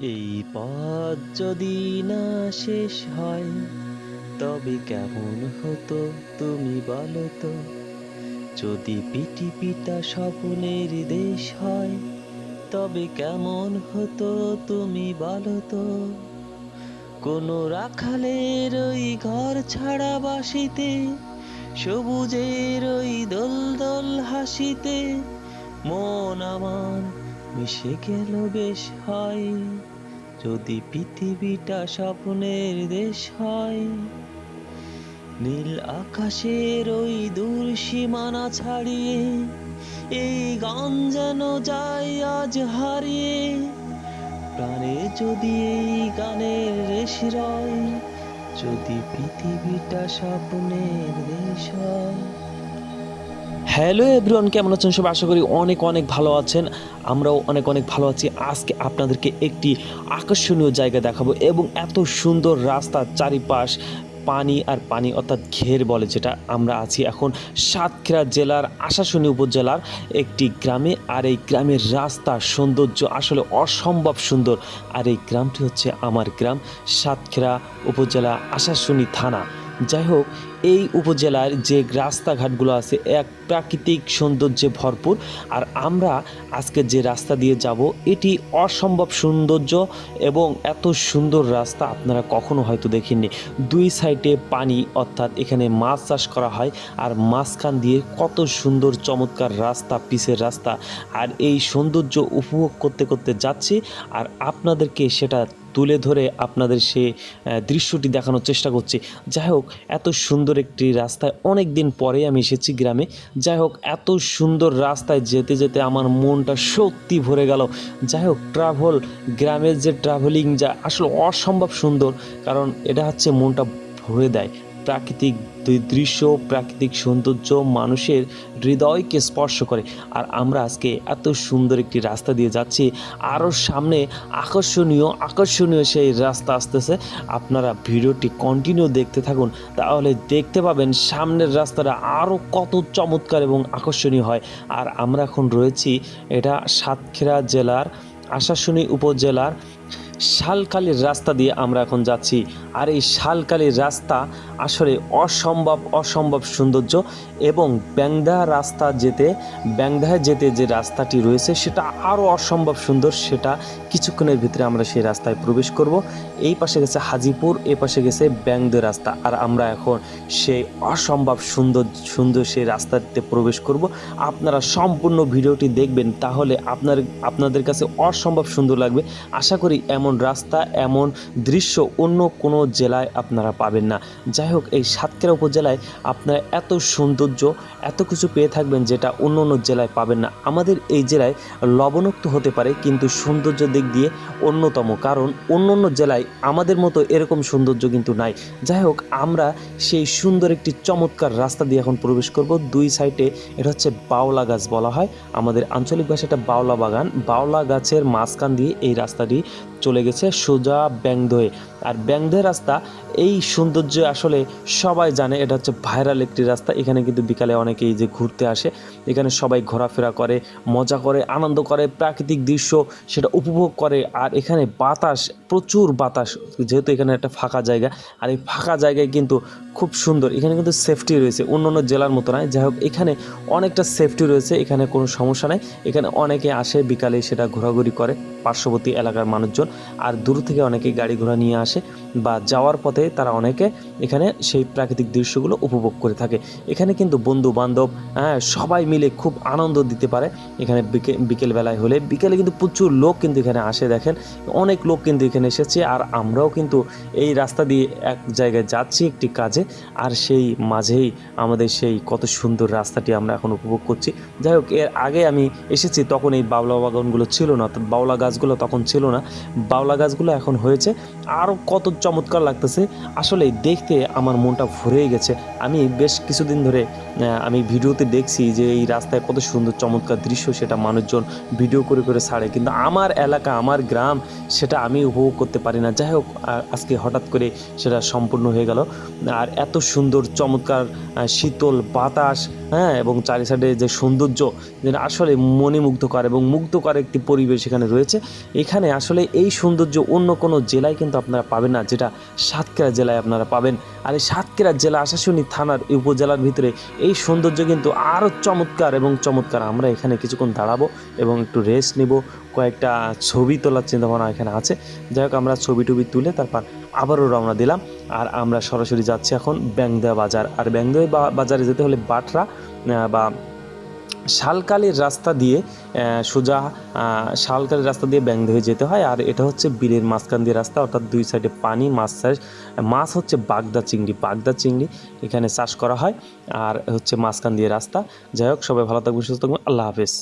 এই পথ যদি না শেষ হয়, তবে কেমন হতো তুমি বলো তো? যদি পিটি পিতা স্বপ্নের দেশ হয়, তবে কেমন হতো তুমি বলো তো? কোনো রাখালের ওই ঘর ছাড়া বাসিতে, সবুজের ওই দোল দোল হাসিতে, মন আমার মিশে গেল বেশ হয়। যদি পৃথিবীটা স্বপ্নের দেশ হয়, নীল আকাশের ওই দূর সীমানা ছাড়িয়ে, এই গান যেন যায় আজ হারিয়ে, প্রাণে যদি এই গানের রেশ রয়, যদি পৃথিবীটা স্বপ্নের দেশ হয়। হ্যালো এভরিওয়ান, কেমন আছেন সব আশা করি অনেক অনেক ভালো আছেন। আমরাও অনেক অনেক ভালো আছি। আজকে আপনাদেরকে একটি আকর্ষণীয় জায়গা দেখাবো এবং এত সুন্দর রাস্তা চারিপাশ, পানি আর পানি অর্থাৎ ঘের বলে যেটা আমরা আছি এখন সাতক্ষীরা জেলার আশাশুনি উপজেলার একটি গ্রামে। আর এই গ্রামের রাস্তা সৌন্দর্য আসলে অসম্ভব সুন্দর। আর এই গ্রামটি হচ্ছে আমার গ্রাম, সাতক্ষীরা উপজেলা আশাশুনি থানা। যাই হোক এই উপজেলার যে রাস্তাঘাটগুলো আছে, এক প্রাকৃতিক সৌন্দর্যে ভরপুর। আর আমরা আজকে যে রাস্তা দিয়ে যাব, এটি অসম্ভব সৌন্দর্য এবং এত সুন্দর রাস্তা আপনারা কখনো হয়তো দেখেননি দুই সাইডে পানি, অর্থাৎ এখানে মাছ চাষ করা হয়, আর মাঝখান দিয়ে কত সুন্দর চমৎকার রাস্তা পিসের রাস্তা। আর এই সৌন্দর্য উপভোগ করতে করতে যাচ্ছি, আর আপনাদেরকে সেটা তুলে ধরে আপনাদের সে দৃশ্যটি দেখানোর চেষ্টা করছি। যাই হোক, এত সুন্দর একটি রাস্তায় অনেক দিন পরে আমি এসেছি গ্রামে। যাই হোক, এত সুন্দর রাস্তায় যেতে যেতে আমার মনটা সত্যি ভরে গেল। যাই হোক ট্রাভেল গ্রামের যে ট্রাভেলিং যা আসলে অসম্ভব সুন্দর, কারণ এটা হচ্ছে মনটা ভরে দেয়। প্রাকৃতিক দৃশ্য, প্রাকৃতিক সৌন্দর্য মানুষের হৃদয়কে স্পর্শ করে। আর আমরা আজকে এত সুন্দর একটি রাস্তা দিয়ে যাচ্ছি আরও সামনে আকর্ষণীয় আকর্ষণীয় সেই রাস্তা আসতেছে। আপনারা ভিডিওটি কন্টিনিউ দেখতে থাকুন, তাহলে দেখতে পাবেন সামনের রাস্তাটা আরও কত চমৎকার এবং আকর্ষণীয় হয়। আর আমরা এখন রয়েছি এটা সাতক্ষীরা জেলার, আশাশুনি উপজেলার শালকালির রাস্তা দিয়ে আমরা এখন যাচ্ছি। আর এই শালকালির রাস্তা আসলে অসম্ভব অসম্ভব সৌন্দর্য এবং ব্যাংদা রাস্তা যেতে, ব্যাংদায় যেতে যে রাস্তাটি রয়েছে সেটা আরও অসম্ভব সুন্দর, সেটা কিছুক্ষণের ভিতরে আমরা সেই রাস্তায় প্রবেশ করব। এই পাশে গেছে হাজিপুর এই পাশে গেছে ব্যাংদে রাস্তা। আর আমরা এখন সেই অসম্ভব সুন্দর সুন্দর সেই রাস্তাতে প্রবেশ করব। আপনারা সম্পূর্ণ ভিডিওটি দেখবেন, তাহলে আপনার, আপনাদের কাছে অসম্ভব সুন্দর লাগবে। আশা করি এমন রাস্তা, এমন দৃশ্য অন্য কোনো জেলায় আপনারা পাবেন না। যাই হোক, এই সাতক্ষীরা উপজেলায় আপনারা এত সৌন্দর্য, এত কিছু পেয়ে থাকবেন যেটা অন্য অন্য জেলায় পাবেন না। আমাদের এই জেলায় লবণাক্ত হতে পারে, কিন্তু সৌন্দর্য দিক দিয়ে অন্যতম, কারণ অন্য অন্য জেলায় আমাদের মতো এরকম সৌন্দর্য কিন্তু নাই। যাই হোক, আমরা সেই সুন্দর একটি চমৎকার রাস্তা দিয়ে এখন প্রবেশ করব। দুই সাইডে এটা হচ্ছে বাওলা গাছ বলা হয়। আমাদের আঞ্চলিক ভাষাটা বাওলা বাগান। বাওলা গাছের মাঝখান দিয়ে এই রাস্তাটি চলে গেছে সোজা ব্যাংধয়ে আর ব্যাংধয়ে রাস্তা, এই সৌন্দর্য আসলে সবাই জানে, এটা হচ্ছে ভাইরাল একটি রাস্তা। এখানে কিন্তু বিকালে অনেকেই যে ঘুরতে আসে, এখানে সবাই ঘোরাফেরা করে, মজা করে, আনন্দ করে, প্রাকৃতিক দৃশ্য সেটা উপভোগ করে। আর এখানে বাতাস, প্রচুর বাতাস, যেহেতু এখানে একটা ফাঁকা জায়গা। আর এই ফাঁকা জায়গায় কিন্তু খুব সুন্দর। এখানে কিন্তু সেফটি রয়েছে অন্য অন্য জেলার মতো নয়। যাই হোক, এখানে অনেকটা সেফটি রয়েছে, এখানে কোনো সমস্যা নেই। এখানে অনেকে আসে, বিকালে সেটা ঘোরাঘুরি করে পার্শ্ববর্তী এলাকার মানুষজন। আর দূর থেকে অনেকে গাড়ি ঘোড়া নিয়ে আসে বা যাওয়ার পথে তারা অনেকে এখানে সেই প্রাকৃতিক দৃশ্যগুলো উপভোগ করে থাকে। এখানে কিন্তু বন্ধু বান্ধব হ্যাঁ সবাই মিলে খুব আনন্দ দিতে পারে। এখানে বিকে, বিকেলবেলায় হলে, বিকেলে কিন্তু প্রচুর লোক কিন্তু এখানে আসে দেখেন। অনেক লোক কিন্তু এখানে এসেছে। আর আমরাও কিন্তু এই রাস্তা দিয়ে এক জায়গায় যাচ্ছি একটি কাজে। আর সেই মাঝেই আমাদের সেই কত সুন্দর রাস্তাটি আমরা এখন উপভোগ করছি। যাই হোক, এর আগে আমি এসেছি, তখন এই বাউলা বাগানগুলো ছিল না বাউলা গাছগুলো তখন ছিল না। বাউলা গাছগুলো এখন হয়েছে। আরও কত চমৎকার লাগতেছে। আসলে দেখতে আমার মনটা ভরেই গেছে। আমি বেশ কিছুদিন ধরে আমি ভিডিওতে দেখছি যে এই রাস্তায় কত সুন্দর চমৎকার দৃশ্য, সেটা মানুষজন ভিডিও করে করে ছাড়ে। কিন্তু আমার এলাকা, আমার গ্রাম, সেটা আমি উপভোগ করতে পারি না। যাই হোক আজকে হঠাৎ করে সেটা সম্পূর্ণ হয়ে গেল। আর এত সুন্দর, চমৎকার শীতল বাতাস হ্যাঁ এবং চারি সাইডে যে সৌন্দর্য যেটা আসলে মনে মুগ্ধকর এবং মুগ্ধকর একটি পরিবেশ এখানে রয়েছে। এখানে আসলে এই সৌন্দর্য অন্য কোনো জেলায় কিন্তু আপনারা পাবেন না, যেটা সাতক্ষীরা জেলায় আপনারা পাবেন। আর এই সাতক্ষীরা জেলা আশাশুনি থানার উপজেলার ভিতরে এই সৌন্দর্য কিন্তু আরও চমৎকার এবং চমৎকার। আমরা এখানে কিছুক্ষণ দাঁড়াবো এবং একটু রেস্ট নিব। কয়েকটা ছবি তোলার চিন্তাভাবনা এখানে আছে। যাই হোক, আমরা ছবি টুবি তুলে তারপর আবারও রওনা দিলাম। আর আমরা সরাসরি যাচ্ছি এখন ব্যাংদেয়া বাজার। আর ব্যাংদেয়া বা- বাজারে যেতে হলে বাটরা বা শালকালির রাস্তা দিয়ে সোজা শালকালের রাস্তা দিয়ে ব্যাংদ হয়ে যেতে হয়। আর এটা হচ্ছে বিলের মাঝখান দিয়ে রাস্তা, অর্থাৎ দুই সাইডে পানি, মাছ চাষ মাছ হচ্ছে বাগদা চিংড়ি বাগদা চিংড়ি এখানে চাষ করা হয়। আর হচ্ছে মাঝখান দিয়ে রাস্তা। যাই হোক, সবাই ভালো থাকবেন, সুস্থ থাকবেন, আল্লাহ হাফেজ।